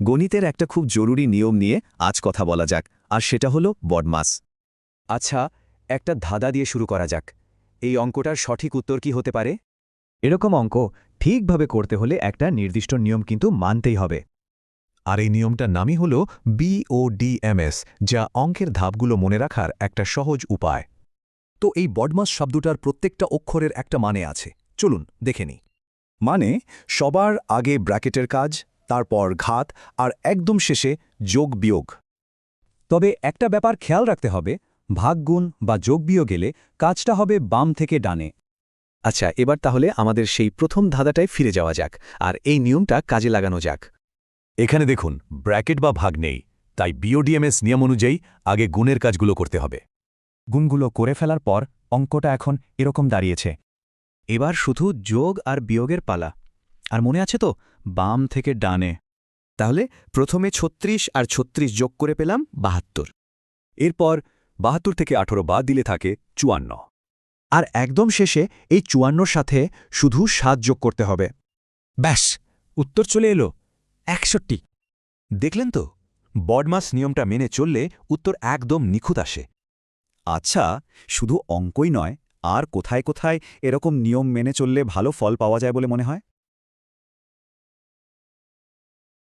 গণিতের একটা খুব জরুরি নিয়ম নিয়ে আজ কথা বলা যাক, আর সেটা হলো বডমাস আচ্ছা একটা ধাঁধা দিয়ে শুরু করা যাক। এই অঙ্কটার সঠিক উত্তর কি হতে পারে? এরকম অঙ্ক ঠিকভাবে করতে হলে একটা নির্দিষ্ট নিয়ম কিন্তু মানতেই হবে। আর এই নিয়মটার নামই হল বিওডিএমএস যা অঙ্কের ধাপগুলো মনে রাখার একটা সহজ উপায়। তো এই বডমাস শব্দটার প্রত্যেকটা অক্ষরের একটা মানে আছে। চলুন দেখে নিই। মানে সবার আগে ব্র্যাকেটের কাজ তারপর ঘাত আর একদম শেষে যোগ বিয়োগ। তবে একটা ব্যাপার খেয়াল রাখতে হবে ভাগগুণ বা যোগ বিয়োগ গেলে কাজটা হবে বাম থেকে ডানে। আচ্ছা এবার তাহলে আমাদের সেই প্রথম ধাঁধাটায় ফিরে যাওয়া যাক, আর এই নিয়মটা কাজে লাগানো যাক। এখানে দেখুন, ব্র্যাকেট বা ভাগ নেই, তাই বিওডিএমএস নিয়ম অনুযায়ী আগে গুণের কাজগুলো করতে হবে। গুণগুলো করে ফেলার পর অঙ্কটা এখন এরকম দাঁড়িয়েছে। এবার শুধু যোগ আর বিয়োগের পালা। আর মনে আছে তো? বাম থেকে ডানে। তাহলে প্রথমে ছত্রিশ আর ছত্রিশ যোগ করে পেলাম বাহাত্তর। এরপর বাহাত্তর থেকে আঠারো বাদ দিলে থাকে চুয়ান্ন। আর একদম শেষে এই চুয়ান্নর সাথে শুধু সাত যোগ করতে হবে। ব্যাস, উত্তর চলে এলো একষট্টি। দেখলেন তো? বডমাস নিয়মটা মেনে চললে উত্তর একদম নিখুঁত আসে। আচ্ছা শুধু অঙ্কই নয়, আর কোথায় কোথায় এরকম নিয়ম মেনে চললে ভালো ফল পাওয়া যায় বলে মনে হয়?